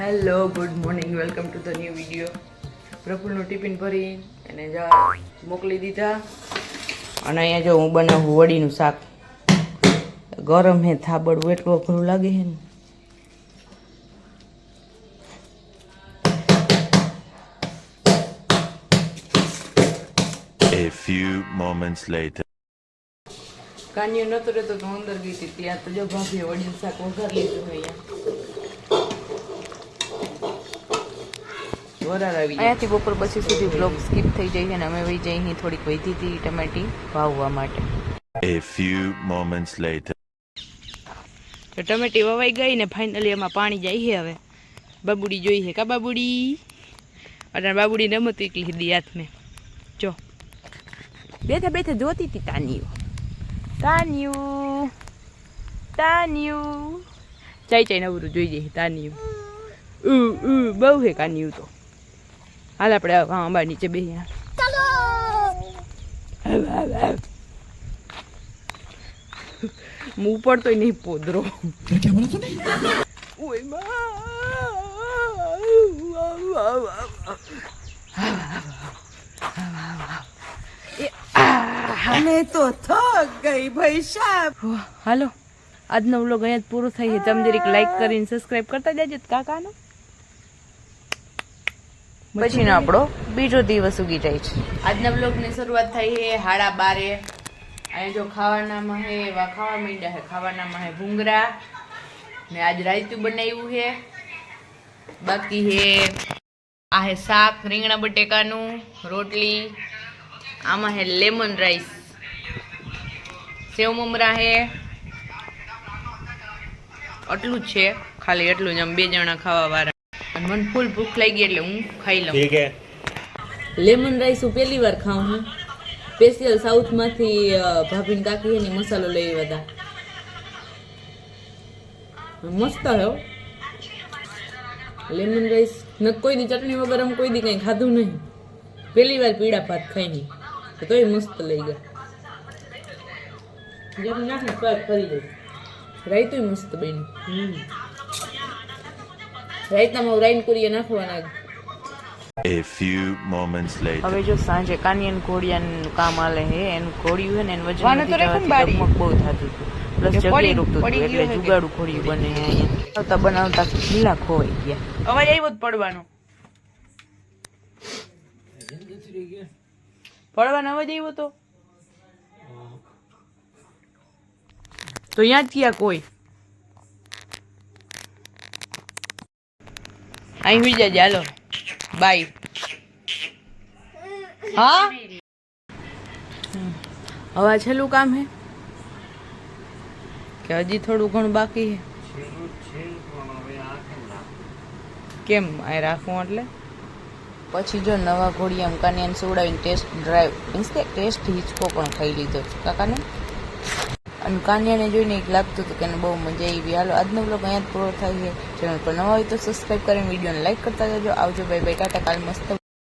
Hello good morning welcome to the new video પ્રફુલનું tiffin ભરી અને જા મોકલી દીધા. અને અહીંયા જો હું બનાવું વડીનું શાક. ગરમ હે થાબડવું એટલું અઘરું લાગે છે ને. A few moments later. કાન્યો નતો રહેતો તો અંદર ગઈ હતી. ત્યાં તો જો ભાભીએ વડીનું શાક વઘાર લીધું અહીંયા વરાળ આવી જાય અહીંયાથી બપોર પછી સુધી બ્લોગ સ્કીપ થઈ જાય છે અને અમે વહી જઈ અહીં થોડીક વધી હતી ટમેટી વાવવા માટે. A few moments later. તો ટમેટી વવાઈ ગઈ ને ફાઇનલી એમાં પાણી જાય છે હવે. બાબુડી જોઈ છે કા બાબુડી? અને બાબુડી રમત એકલી લીધી હાથમાં. જો. બેઠા બેઠા જોતી હતી તાન્યુ તાન્યુ તાન્યુ ચાઈ ચાઈ નવરું જોઈ જઈએ તાન્યુ ઉ ઉ બહુ હે કાન્યુ તો. હાલ આપણે આંબા નીચે બેહીએ. હું પડતો નહીં પોદરો. ઓય અમે તો થક ગઈ ભાઈ સાહેબ. હાલો. આજનો વ્લોગ અહીંયા જ પૂરો થઈ છે તમે જરીક લાઈક કરીને સબસ્ક્રાઇબ કરતા જજો કાકાનો. પછીનો આપણો બીજો દિવસ ઉગી જાય છે. આજના બ્લોગની શરૂઆત થઈ છે હાડા બારે. અહીંયા જો ખાવાનામાં હે, એવા ખાવા માંડ્યા છે ખાવાનામાં હે ભૂંગરા. ને આજ રાયતું બનાવ્યું છે બાકી હે, આ હે શાક, રીંગણા બટેકાનું, રોટલી. આમાં હે લેમન રાઈસ. સેવ મમરા હે. આટલું જ છે. ખાલી એટલું જ. આમ બે જણા ખાવા વાળા. અને મને ફૂલ ભૂખ લાગી એટલે હું ખાઈ લઉં. લેમન રાઈસ હું પહેલી વાર ખાઉં હું સ્પેશિયલ સાઉથમાંથી ભાભીને કાકી એની મસાલો લઈ આવ્યા હતા. મસ્ત હે હો. લેમન રાઈસ ન કોઈ દી ચટણી વગર આમ કોઈ દી કંઈ ખાધું નહીં. પહેલી વાર પીળા ભાત ખાઈ નહીં તો તોય મસ્ત લઈ ગયા. જેમ નાખી ફરી જાય. રાઈતું મસ્ત બન્યું. રાયતામાં રાઈન કુરીએ નાખવાના. A few moments later. હવે જો સાંજે કાનિયન ઘોડિયાનું કામ આલે હે એનું ઘોડિયું હે ને એનું વજન વાને તો વધી જવાથી બારી. ડગમગ બહુ થતું હતું. પ્લસ જગ્યાએ પડી- હતું એટલે ગયું? જુગાડું ઘોડિયું બને હે અહીંયા. બનાવતા બનાવતા ખીલા ખોવાઈ ગયા. અવાજ આવ્યો જ પડવાનો. પડવાનો અવાજ આવ્યો તો? તો અહીંયા જ ક્યાં કોઈ? અહીં હોઈ જાય હાલો બાય હા હવે છેલ્લું કામ હે કે હજી થોડું ઘણું બાકી હે કેમ આ રાખવું એટલે પછી જો નવા ઘોડિયા કાનિયાને સુવડાવીને ટેસ્ટ ડ્રાઈવ મીન્સ કે ટેસ્ટ હિંચકો પણ ખાઈ લીધો છે કાકાને અને કાનિયાને જોઈને એક લાગતું હતું કે એને બહુ મજા આવી. હાલો, આજનો બ્લોગ અહીંયા જ પૂરો થાય છે. ચેનલ પર નવા હોય તો સબસ્ક્રાઈબ કરીને વિડીયોને લાઈક કરતા જજો આવજો બાય બાય ટાટા, કાલ મસ્ત